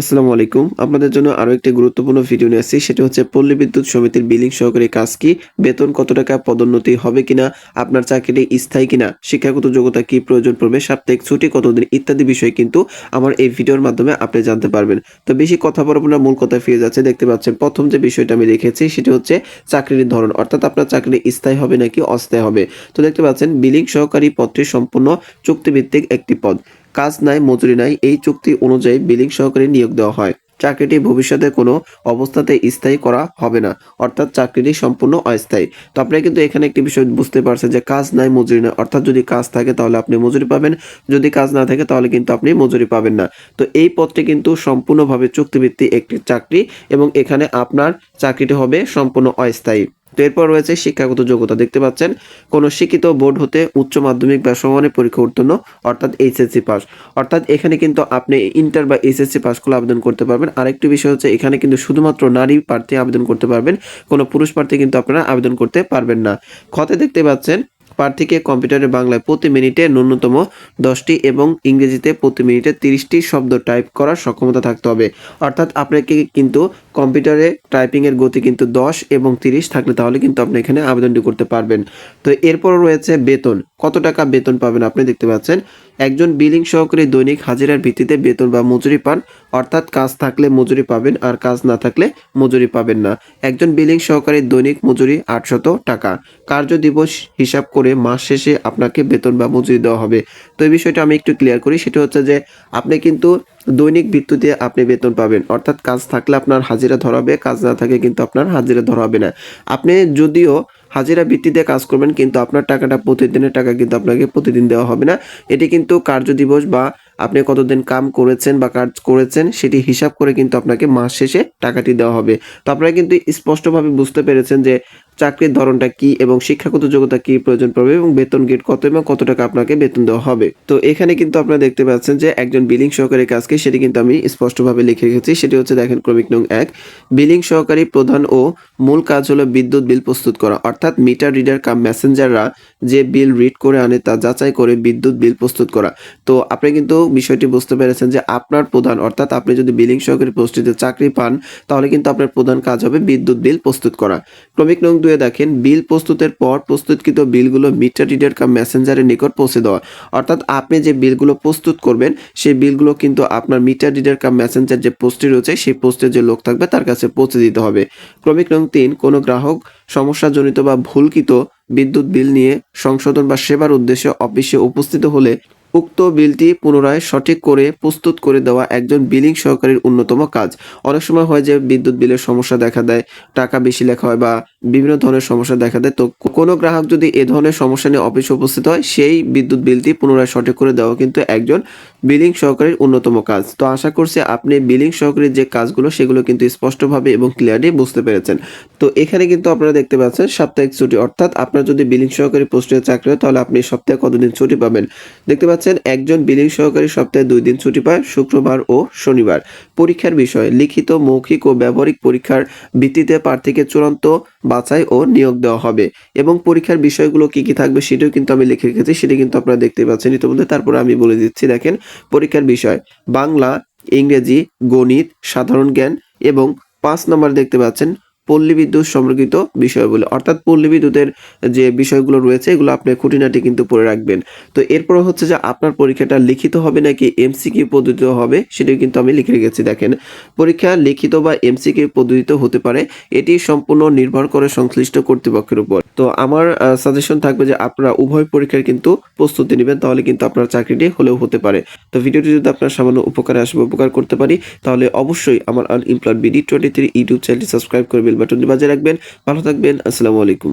আসসালামু আলাইকুম। আপনাদের জন্য আরও একটি গুরুত্বপূর্ণ ভিডিও নিয়ে আসছি। সেটা হচ্ছে পল্লী বিদ্যুৎ সমিতির বিলিং সহকারী কাজ কি? বেতন কত টাকা? পদোন্নতি হবে কিনা? আপনার চাকরিটি স্থায়ী কিনা? শিক্ষাগত যোগ্যতা কি প্রয়োজন পড়বে? সাপ্তাহিক ছুটি কতদিন? ইত্যাদি বিষয় কিন্তু আমার এই ভিডিওর মাধ্যমে আপনি জানতে পারবেন। তো বেশি কথা বলব না, মূল কথা ফিরে যাচ্ছে। দেখতে পাচ্ছেন, প্রথম যে বিষয়টা আমি রেখেছি সেটা হচ্ছে চাকরির ধরন। অর্থাৎ আপনার চাকরি স্থায়ী হবে নাকি অস্থায়ী হবে? তো দেখতে পাচ্ছেন, বিলিং সহকারী পদটি সম্পূর্ণ চুক্তিভিত্তিক একটি পদ। কাজ নাই, মজুরি নাই, এই চুক্তি অনুযায়ী বিলিং সহকারী নিয়োগ দেওয়া হয়। চাকরিটি ভবিষ্যতে কোনো অবস্থাতে স্থায়ী করা হবে না, অর্থাৎ চাকরিটি সম্পূর্ণ অস্থায়ী। তো আপনি কিন্তু এখানে একটি বিষয় বুঝতে পারছেন যে কাজ নাই, মজুরি নাই, অর্থাৎ যদি কাজ থাকে তাহলে আপনি মজুরি পাবেন, যদি কাজ না থাকে তাহলে কিন্তু আপনি মজুরি পাবেন না। তো এই পদটি কিন্তু সম্পূর্ণভাবে চুক্তিভিত্তিক একটি চাকরি এবং এখানে আপনার চাকরিটি হবে সম্পূর্ণ অস্থায়ী। তো এরপর রয়েছে শিক্ষাগত যোগ্যতা। দেখতে পাচ্ছেন, কোনো শিক্ষিত বোর্ড হতে উচ্চ মাধ্যমিক বা সমানের পরীক্ষা উত্তীর্ণ, অর্থাৎ এইচএসসি পাস। অর্থাৎ এখানে কিন্তু আপনি ইন্টার বা এসএসসি পাস করে আবেদন করতে পারবেন। আরেকটি বিষয় হচ্ছে, এখানে কিন্তু শুধুমাত্র নারী প্রার্থী আবেদন করতে পারবেন, কোনো পুরুষ প্রার্থী কিন্তু আপনারা আবেদন করতে পারবেন না। খতে দেখতে পাচ্ছেন প্রার্থীকে কম্পিউটারে বাংলায় প্রতি মিনিটে ন্যূনতম দশটি এবং ইংরেজিতে প্রতি মিনিটে তিরিশটি শব্দ টাইপ করার সক্ষমতা থাকতে হবে। অর্থাৎ আপনাকে কিন্তু কম্পিউটারে টাইপিংয়ের গতি কিন্তু দশ এবং তিরিশ থাকলে তাহলে কিন্তু আপনি এখানে আবেদনটি করতে পারবেন। তো এরপর রয়েছে বেতন। কত টাকা বেতন পাবেন আপনি দেখতে পাচ্ছেন? একজন বিলিং সহকারী দৈনিক হাজিরার ভিত্তিতে বেতন বা মজুরি পান, অর্থাৎ কাজ থাকলে মজুরি পাবেন আর কাজ না থাকলে মজুরি পাবেন না। একজন বিলিং সহকারী দৈনিক মজুরি আটশত টাকা। কার্য দিবস হিসাব করে মাস শেষে আপনাকে বেতন বা মজুরি দেওয়া হবে। তো এই বিষয়টা আমি একটু ক্লিয়ার করি। সেটা হচ্ছে যে আপনি কিন্তু দৈনিক ভিত্তিতে আপনি বেতন পাবেন, অর্থাৎ কাজ থাকলে আপনার হাজিরা ধরাবে কাজ না থাকে কিন্তু আপনার হাজিরা ধরাবে না। আপনি যদিও হাজিরা ভিত্তিতে কাজ করবেন, কিন্তু আপনার টাকাটা প্রতিদিনের টাকা কিন্তু আপনাকে প্রতিদিন দেওয়া হবে না। এটি কিন্তু কার্য দিবস বা আপনি কতদিন কাম করেছেন বা কাজ করেছেন সেটি হিসাব করে কিন্তু আপনাকে মাস শেষে টাকাটি দেওয়া হবে। তো আপনারা কিন্তু স্পষ্টভাবে বুঝতে পেরেছেন যে চাকরির ধরনটা কি এবং শিক্ষাগত যোগ্যতা কি প্রয়োজন পড়বে এবং বেতন গেট কত এবং কত টাকা আপনাকে বেতন দেওয়া হবে। তো এখানে কিন্তু আপনারা দেখতে পাচ্ছেন যে একজন বিলিং সহকারী কাজকে সেটি কিন্তু আমি স্পষ্টভাবে লিখে রেখেছি। সেটি হচ্ছে দেখেন ক্রমিক নং এক, বিলিং সহকারী প্রধান ও মূল কাজ হলো বিদ্যুৎ বিল প্রস্তুত করা। অর্থাৎ মিটার রিডার কাম মেসেঞ্জাররা যে বিল রিড করে আনে তা যাচাই করে বিদ্যুৎ বিল প্রস্তুত করা। তো আপনি কিন্তু বিষয়টি বুঝতে পেরেছেন যে আপনার প্রধান, অর্থাৎ আপনি যদি বিলিং সহকারী পোস্টিতে চাকরি পান, তাহলে কিন্তু আপনার প্রধান কাজ হবে বিদ্যুৎ বিল প্রস্তুত করা। ক্রমিক নং দুয়ে দেখেন, বিল প্রস্তুতের পর প্রস্তুতকৃত বিলগুলো মিটার রিডার কাম মেসেঞ্জারের নিকট পৌঁছে দেওয়া। অর্থাৎ আপনি যে বিলগুলো প্রস্তুত করবেন, সেই বিলগুলো কিন্তু আপনার মিটার রিডার কাম মেসেঞ্জার যে পোস্টে রয়েছে, সেই পোস্টে যে লোক থাকবে, তার কাছে পৌঁছে দিতে হবে। ক্রমিক নং তিন, কোনো গ্রাহক সমস্যাজনিত বা ভুলকৃত বিদ্যুৎ বিল নিয়ে সংশোধন বা সেবার উদ্দেশ্যে অফিসে উপস্থিত হলে উক্ত বিলটি পুনরায় সঠিক করে প্রস্তুত করে দেওয়া একজন বিলিং সহকারীর অন্যতম কাজ। অনেক সময় হয় যে বিদ্যুৎ বিলের সমস্যা দেখা দেয়, টাকা বেশি লেখা হয় বা বিভিন্ন ধরনের সমস্যা দেখা দেয়। তো কোনো গ্রাহক যদি এ ধরনের সমস্যা নিয়ে অফিসে উপস্থিত হয়, সেই বিদ্যুৎ বিলটি পুনরায় সঠিক করে দেওয়া কিন্তু একজন বিলিং সহকারীর অন্যতম কাজ। তো আশা করছি আপনি বিলিং সহকারীর যে কাজগুলো, সেগুলো কিন্তু স্পষ্টভাবে এবং ক্লিয়ারলি বুঝতে পেরেছেন। তো এখানে কিন্তু আপনারা দেখতে পাচ্ছেন, সাপ্তাহিক ছুটি। অর্থাৎ আপনার যদি বিলিং সহকারী পোস্টে চাকরি হয়, তাহলে আপনি সপ্তাহে কতদিন ছুটি পাবেন? দেখতে পাচ্ছেন, একজন বিলিং সহকারী সপ্তাহে দুই দিন ছুটি পায়, শুক্রবার ও শনিবার। পরীক্ষার বিষয়, লিখিত, মৌখিক ও ব্যবহারিক পরীক্ষার ভিত্তিতে প্রার্থীকে চূড়ান্ত বাছাই ও নিয়োগ দেওয়া হবে। এবং পরীক্ষার বিষয়গুলো কি কি থাকবে সেটাও কিন্তু আমি লিখে রেখেছি, সেটা কিন্তু আপনারা দেখতে পাচ্ছেন ইতিমধ্যে। তারপরে আমি বলে দিচ্ছি, দেখেন, পরীক্ষার বিষয়, বাংলা, ইংরেজি, গণিত, সাধারণ জ্ঞান এবং পাঁচ নম্বর দেখতে পাচ্ছেন পল্লী বিদ্যুৎ সম্পর্কিত বিষয়গুলো। অর্থাৎ পল্লী বিদ্যুতের যে বিষয়গুলো রয়েছে, এগুলো আপনি খুঁটিনাটি কিন্তু পড়ে রাখবেন। তো এরপর হচ্ছে যে আপনার পরীক্ষাটা লিখিত হবে নাকি এমসিকিউ পদ্ধতিতে হবে, সেটাও কিন্তু আমি লিখে রেখেছি, দেখেন। পরীক্ষা লিখিত বা এমসিকিউ পদ্ধতিতে হতে পারে, এটি সম্পূর্ণ নির্ভর করে সংশ্লিষ্ট কর্তৃপক্ষের উপর। তো আমার সাজেশন থাকবে যে আপনারা উভয় পরীক্ষার কিন্তু প্রস্তুতি নেবেন, তাহলে কিন্তু আপনার চাকরিটি হলেও হতে পারে। তো ভিডিওটি যদি আপনার সামান্য উপকারে আসবে, উপকার করতে পারি, তাহলে অবশ্যই আমার unemployed BD twenty three YouTube চ্যানেলটি সাবস্ক্রাইব করে বেল বাটনটি বাজিয়ে রাখবেন। ভালো থাকবেন। আসসালামু আলাইকুম।